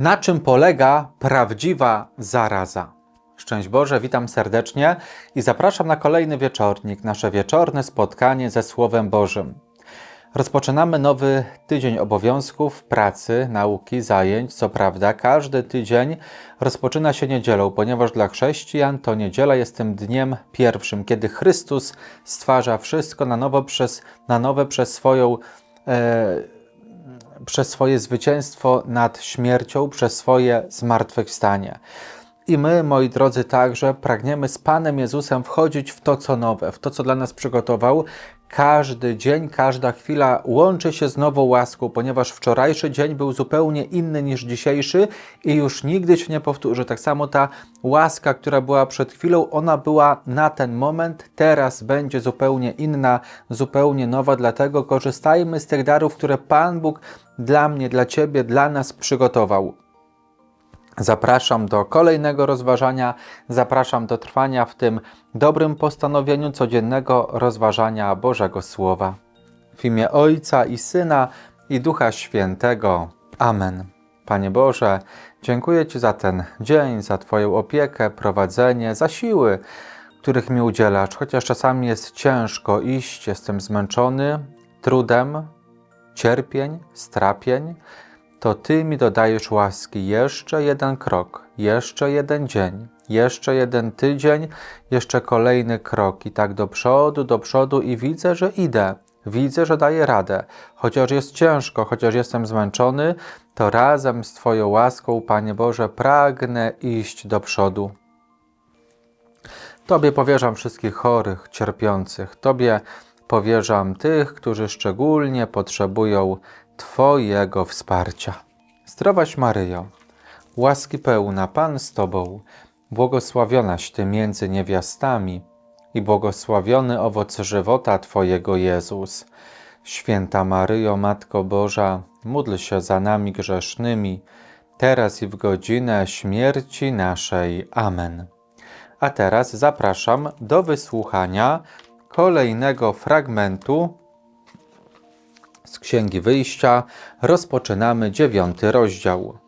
Na czym polega prawdziwa zaraza? Szczęść Boże, witam serdecznie i zapraszam na kolejny wieczornik, nasze wieczorne spotkanie ze Słowem Bożym. Rozpoczynamy nowy tydzień obowiązków, pracy, nauki, zajęć. Co prawda, każdy tydzień rozpoczyna się niedzielą, ponieważ dla chrześcijan to niedziela jest tym dniem pierwszym, kiedy Chrystus stwarza wszystko na nowo przez, na nowe przez swoją. E, przez swoje zwycięstwo nad śmiercią, przez swoje zmartwychwstanie. I my, moi drodzy, także pragniemy z Panem Jezusem wchodzić w to, co nowe, w to, co dla nas przygotował. Każdy dzień, każda chwila łączy się z nową łaską, ponieważ wczorajszy dzień był zupełnie inny niż dzisiejszy i już nigdy się nie powtórzy. Tak samo ta łaska, która była przed chwilą, ona była na ten moment, teraz będzie zupełnie inna, zupełnie nowa, dlatego korzystajmy z tych darów, które Pan Bóg dla mnie, dla Ciebie, dla nas przygotował. Zapraszam do kolejnego rozważania, zapraszam do trwania w tym dobrym postanowieniu codziennego rozważania Bożego Słowa. W imię Ojca i Syna i Ducha Świętego. Amen. Panie Boże, dziękuję Ci za ten dzień, za Twoją opiekę, prowadzenie, za siły, których mi udzielasz, chociaż czasami jest ciężko iść, jestem zmęczony trudem, cierpień, strapień to Ty mi dodajesz łaski jeszcze jeden krok, jeszcze jeden dzień, jeszcze jeden tydzień, jeszcze kolejny krok i tak do przodu, do przodu i widzę, że idę. Widzę, że daję radę. Chociaż jest ciężko, chociaż jestem zmęczony, to razem z Twoją łaską, Panie Boże, pragnę iść do przodu. Tobie powierzam wszystkich chorych, cierpiących. Tobie powierzam tych, którzy szczególnie potrzebują Twojego wsparcia. Zdrowaś Maryjo, łaski pełna Pan z Tobą, błogosławionaś Ty między niewiastami i błogosławiony owoc żywota Twojego Jezus. Święta Maryjo, Matko Boża, módl się za nami grzesznymi, teraz i w godzinę śmierci naszej. Amen. A teraz zapraszam do wysłuchania kolejnego fragmentu z Księgi Wyjścia rozpoczynamy dziewiąty rozdział.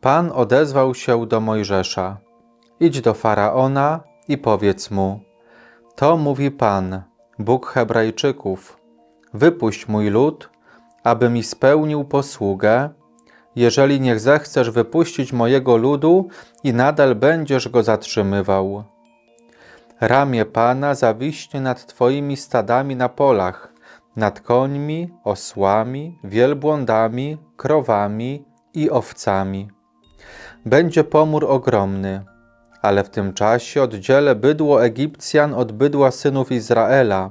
Pan odezwał się do Mojżesza: Idź do faraona i powiedz mu: To mówi Pan, Bóg Hebrajczyków: Wypuść mój lud, aby mi spełnił posługę. Jeżeli nie zechcesz wypuścić mojego ludu i nadal będziesz go zatrzymywał. Ramię Pana zawiśnie nad Twoimi stadami na polach nad końmi, osłami, wielbłądami, krowami i owcami. Będzie pomór ogromny, ale w tym czasie oddzielę bydło Egipcjan od bydła synów Izraela.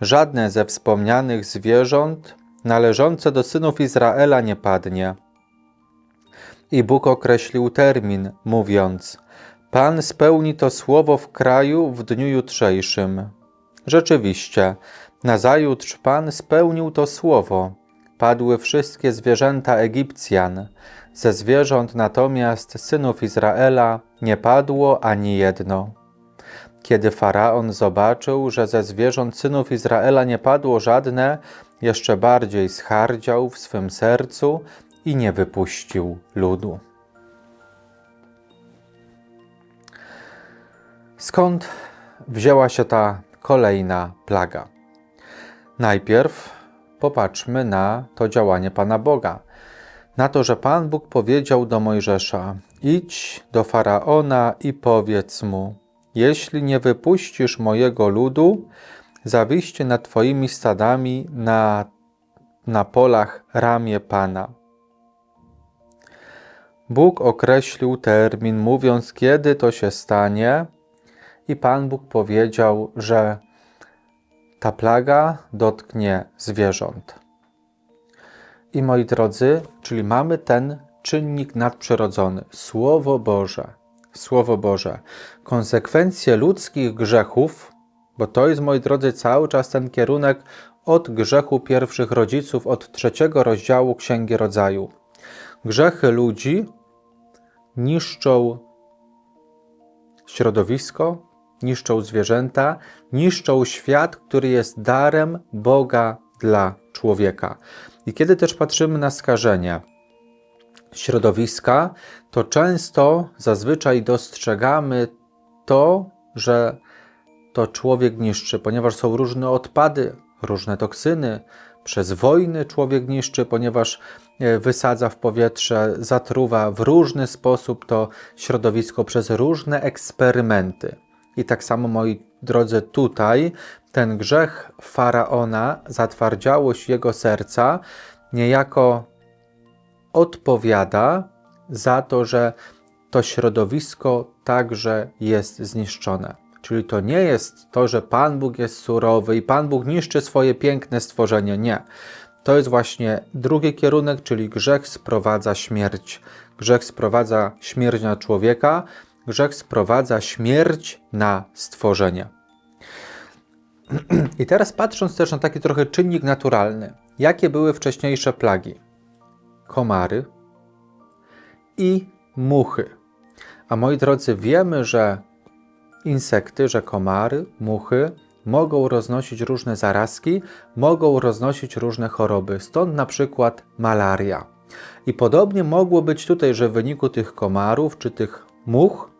Żadne ze wspomnianych zwierząt należące do synów Izraela nie padnie. I Bóg określił termin, mówiąc: Pan spełni to słowo w kraju w dniu jutrzejszym. Rzeczywiście, Nazajutrz Pan spełnił to słowo. Padły wszystkie zwierzęta Egipcjan. Ze zwierząt natomiast synów Izraela nie padło ani jedno. Kiedy faraon zobaczył, że ze zwierząt synów Izraela nie padło żadne, jeszcze bardziej schardział w swym sercu i nie wypuścił ludu. Skąd wzięła się ta kolejna plaga? Najpierw popatrzmy na to działanie Pana Boga. Na to, że Pan Bóg powiedział do Mojżesza: Idź do faraona i powiedz mu: Jeśli nie wypuścisz mojego ludu, zawiście nad Twoimi stadami na, na polach ramię Pana. Bóg określił termin, mówiąc, kiedy to się stanie, i Pan Bóg powiedział, że ta plaga dotknie zwierząt. I moi drodzy, czyli mamy ten czynnik nadprzyrodzony, Słowo Boże. Słowo Boże. Konsekwencje ludzkich grzechów, bo to jest, moi drodzy, cały czas ten kierunek od grzechu pierwszych rodziców, od trzeciego rozdziału Księgi Rodzaju. Grzechy ludzi niszczą środowisko, niszczą zwierzęta, niszczą świat, który jest darem Boga dla człowieka. I kiedy też patrzymy na skażenie, środowiska, to często zazwyczaj dostrzegamy to, że to człowiek niszczy, ponieważ są różne odpady, różne toksyny. Przez wojny człowiek niszczy, ponieważ e, wysadza w powietrze, zatruwa w różny sposób to środowisko przez różne eksperymenty. I tak samo, moi drodzy, tutaj ten grzech faraona, zatwardziałość jego serca, niejako odpowiada za to, że to środowisko także jest zniszczone. Czyli to nie jest to, że Pan Bóg jest surowy i Pan Bóg niszczy swoje piękne stworzenie. Nie. To jest właśnie drugi kierunek, czyli grzech sprowadza śmierć. Grzech sprowadza śmierć na człowieka, grzech sprowadza śmierć na stworzenie. I teraz patrząc też na taki trochę czynnik naturalny, jakie były wcześniejsze plagi? Komary i muchy. A moi drodzy, wiemy, że insekty, że komary, muchy mogą roznosić różne zarazki, mogą roznosić różne choroby, stąd na przykład malaria. I podobnie mogło być tutaj, że w wyniku tych komarów czy tych much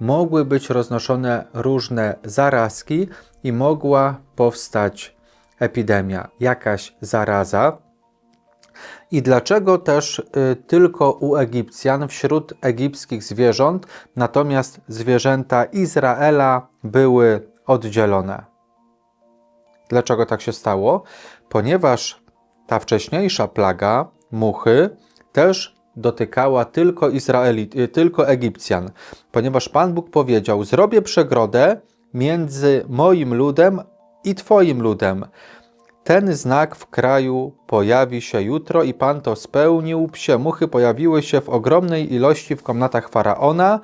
mogły być roznoszone różne zarazki i mogła powstać epidemia, jakaś zaraza. I dlaczego też y, tylko u Egipcjan, wśród egipskich zwierząt, natomiast zwierzęta Izraela były oddzielone? Dlaczego tak się stało? Ponieważ ta wcześniejsza plaga, muchy, też dotykała tylko Izraelit, y, tylko Egipcjan, ponieważ Pan Bóg powiedział: Zrobię przegrodę między moim ludem i Twoim ludem. Ten znak w kraju pojawi się jutro i Pan to spełnił. Psie muchy pojawiły się w ogromnej ilości w komnatach faraona,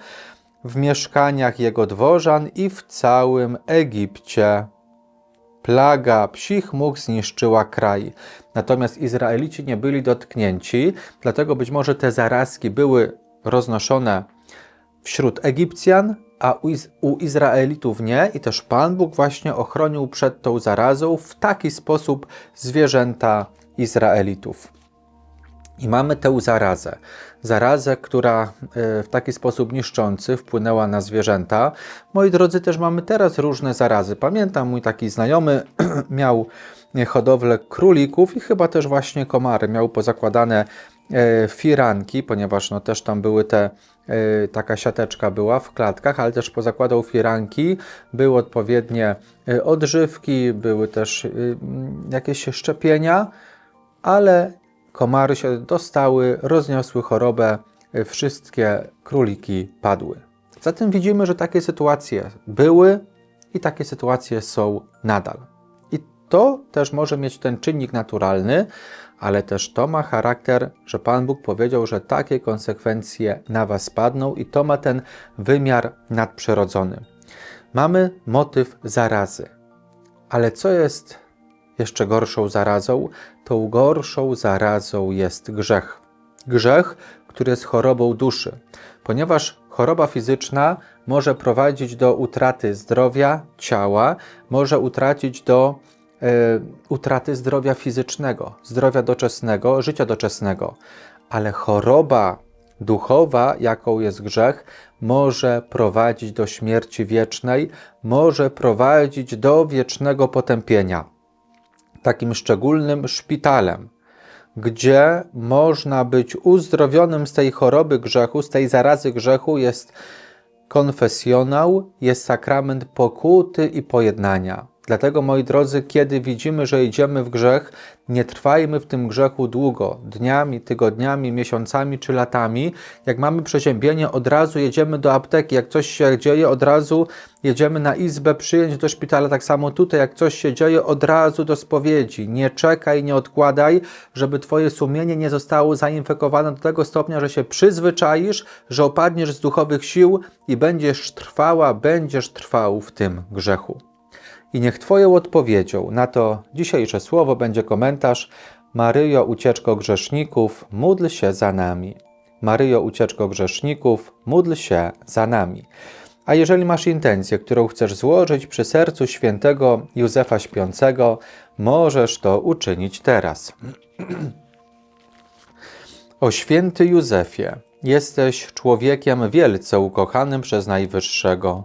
w mieszkaniach jego dworzan i w całym Egipcie. Plaga psich much zniszczyła kraj. Natomiast Izraelici nie byli dotknięci, dlatego być może te zarazki były roznoszone wśród Egipcjan, a u, Iz u Izraelitów nie, i też Pan Bóg właśnie ochronił przed tą zarazą w taki sposób zwierzęta Izraelitów. I mamy tę zarazę. Zarazę, która e, w taki sposób niszczący wpłynęła na zwierzęta. Moi drodzy, też mamy teraz różne zarazy. Pamiętam, mój taki znajomy miał hodowlę królików i chyba też właśnie komary. Miał pozakładane e, firanki, ponieważ no też tam były te, e, taka siateczka była w klatkach, ale też pozakładał firanki, były odpowiednie odżywki, były też jakieś szczepienia, ale komary się dostały, rozniosły chorobę, wszystkie króliki padły. Zatem widzimy, że takie sytuacje były i takie sytuacje są nadal. I to też może mieć ten czynnik naturalny, ale też to ma charakter, że Pan Bóg powiedział, że takie konsekwencje na Was padną i to ma ten wymiar nadprzyrodzony. Mamy motyw zarazy. Ale co jest jeszcze gorszą zarazą, tą gorszą zarazą jest grzech. Grzech, który jest chorobą duszy, ponieważ choroba fizyczna może prowadzić do utraty zdrowia ciała, może utracić do y, utraty zdrowia fizycznego, zdrowia doczesnego, życia doczesnego, ale choroba duchowa, jaką jest grzech, może prowadzić do śmierci wiecznej, może prowadzić do wiecznego potępienia takim szczególnym szpitalem, gdzie można być uzdrowionym z tej choroby grzechu, z tej zarazy grzechu, jest konfesjonał, jest sakrament pokuty i pojednania. Dlatego, moi drodzy, kiedy widzimy, że idziemy w grzech, nie trwajmy w tym grzechu długo dniami, tygodniami, miesiącami czy latami. Jak mamy przeziębienie, od razu jedziemy do apteki. Jak coś się dzieje, od razu jedziemy na izbę przyjęć do szpitala. Tak samo tutaj, jak coś się dzieje, od razu do spowiedzi. Nie czekaj, nie odkładaj, żeby Twoje sumienie nie zostało zainfekowane do tego stopnia, że się przyzwyczaisz, że opadniesz z duchowych sił i będziesz trwała, będziesz trwał w tym grzechu. I niech Twoją odpowiedzią na to dzisiejsze słowo będzie komentarz Maryjo, ucieczko grzeszników, módl się za nami. Maryjo, ucieczko grzeszników, módl się za nami. A jeżeli masz intencję, którą chcesz złożyć przy sercu świętego Józefa Śpiącego, możesz to uczynić teraz. O święty Józefie, jesteś człowiekiem wielce ukochanym przez Najwyższego.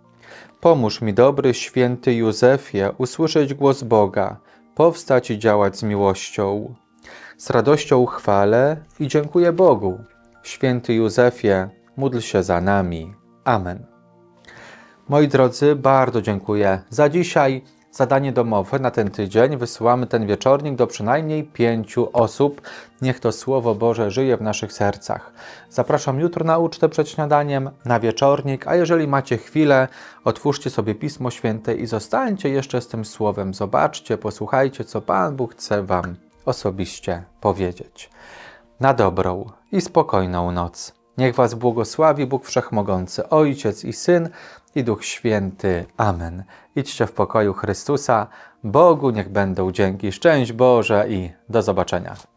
Pomóż mi, dobry święty Józefie, usłyszeć głos Boga, powstać i działać z miłością. Z radością chwalę i dziękuję Bogu. Święty Józefie, módl się za nami. Amen. Moi drodzy, bardzo dziękuję za dzisiaj. Zadanie domowe na ten tydzień wysyłamy ten wieczornik do przynajmniej pięciu osób. Niech to Słowo Boże żyje w naszych sercach. Zapraszam jutro na ucztę przed śniadaniem, na wieczornik, a jeżeli macie chwilę, otwórzcie sobie Pismo Święte i zostańcie jeszcze z tym Słowem. Zobaczcie, posłuchajcie, co Pan Bóg chce Wam osobiście powiedzieć. Na dobrą i spokojną noc. Niech Was błogosławi Bóg Wszechmogący, Ojciec i Syn i Duch Święty. Amen. Idźcie w pokoju Chrystusa. Bogu niech będą dzięki. Szczęść Boże i do zobaczenia.